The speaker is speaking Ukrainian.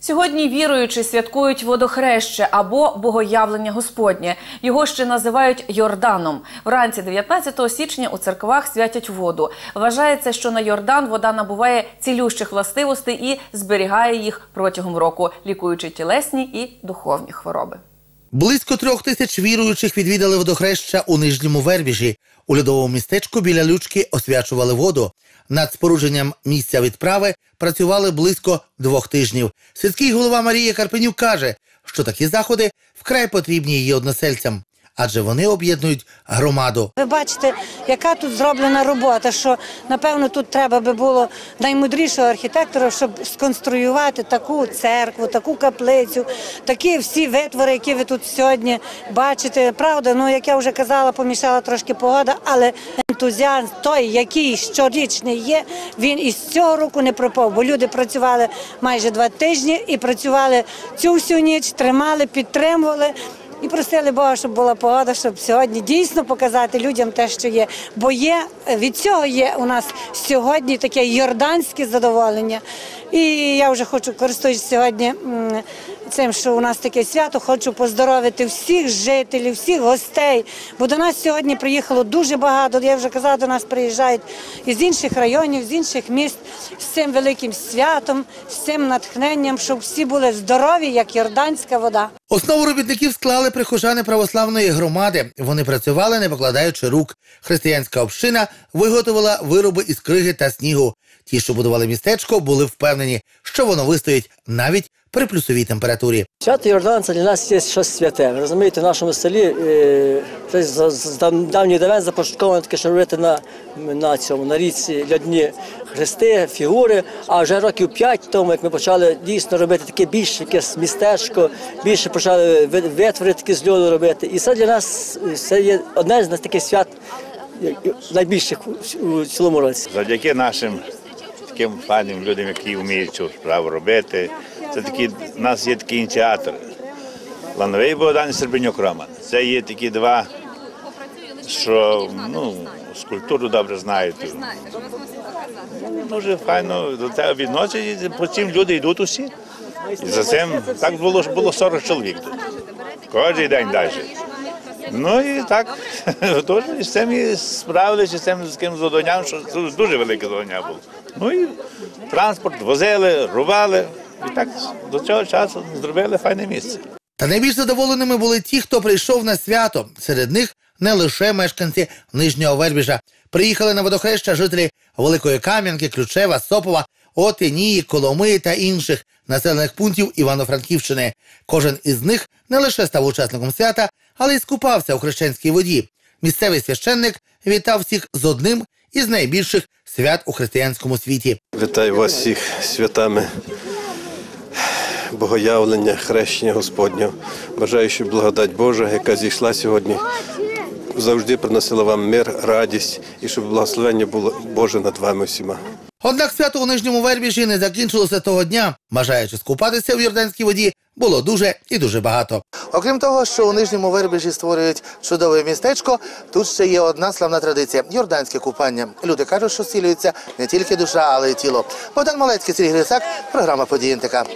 Сьогодні віруючі святкують водохреще або богоявлення Господнє. Його ще називають Йорданом. Вранці 19 січня у церквах святять воду. Вважається, що на Йордан вода набуває цілющих властивостей і зберігає їх протягом року, лікуючи тілесні і духовні хвороби. Близько трьох тисяч віруючих відвідали водохреща у нижньому вербіжі. У льодовому містечку біля лючки освячували воду. Над спорудженням місця відправи працювали близько двох тижнів. Сільський голова Марія Карпенюк каже, що такі заходи вкрай потрібні її односельцям, адже вони об'єднують громаду. Ви бачите, яка тут зроблена робота, що напевно тут треба би було наймудрішого архітектора, щоб сконструювати таку церкву, таку каплицю, такі всі витвори, які ви тут сьогодні бачите. Правда, ну як я вже казала, помішала трошки погода, але ентузіазм той, який щорічний є, він із цього року не пропав, бо люди працювали майже два тижні і працювали цю всю ніч, тримали, підтримували. І просили Бога, щоб була погода, щоб сьогодні дійсно показати людям те, що є. Бо є від цього є у нас сьогодні таке йорданське задоволення. І я вже хочу користуючись сьогодні цим, що у нас таке свято, хочу поздоровити всіх жителів, всіх гостей. Бо до нас сьогодні приїхало дуже багато. Я вже казала, до нас приїжджають із інших районів, з інших міст з цим великим святом, з цим натхненням, щоб всі були здорові, як йорданська вода. Основу робітників склали прихожани православної громади. Вони працювали, не покладаючи рук. Християнська община виготовила вироби із криги та снігу. Ті, що будували містечко, були впевнені, що воно вистоїть навіть при плюсовій температурі. Свято Йордан це для нас є щось святе. Ви розумієте, в нашому селі е, з, з давніх давен започатковано таке, що робити на, на цьому на річці льодні хрести, фігури. А вже років п'ять тому, як ми почали дійсно робити таке більше якесь містечко, більше почали ви- витвори такі з льоду робити. І це для нас це є одне з нас таких свят е, найбільших у- у цілому році. Завдяки нашим таким файним людям, які вміють цю справу робити. Це такі, у нас є такий ініціатор. Лановий Богдан і Сербенюк Роман. Це є такі два, що ну, скульптуру добре знають. Дуже файно до тебе відносять, потім люди йдуть усі. І за цим так було, було 40 чоловік тут. Кожен день далі. Ну і так, теж і з цим і справилися з цим з ким задовольням, що це дуже велике задовольня було. Ну і транспорт возили, рубали. І так до цього часу зробили файне місце. Та найбільш задоволеними були ті, хто прийшов на свято. Серед них не лише мешканці нижнього Вербіжа. Приїхали на водохреща жителі Великої Кам'янки, Ключева, Сопова, Отинії, Коломиї та інших населених пунктів Івано-Франківщини. Кожен із них не лише став учасником свята, але й скупався у хрещенській воді. Місцевий священник вітав всіх з одним із найбільших свят у християнському світі. Вітаю вас всіх святами богоявлення, хрещення Господнього. Бажаю, щоб благодать Божа, яка зійшла сьогодні, завжди приносила вам мир, радість і щоб благословення було Боже над вами всіма. Однак свято у нижньому Вербіжі не закінчилося того дня. Бажаючи скупатися в Йорданській воді було дуже і дуже багато. Окрім того, що у нижньому Вербіжі створюють чудове містечко, тут ще є одна славна традиція йорданське купання. Люди кажуть, що зцілюється не тільки душа, але й тіло. Богдан Малецький, Сергій Грицак, програма «Події НТК».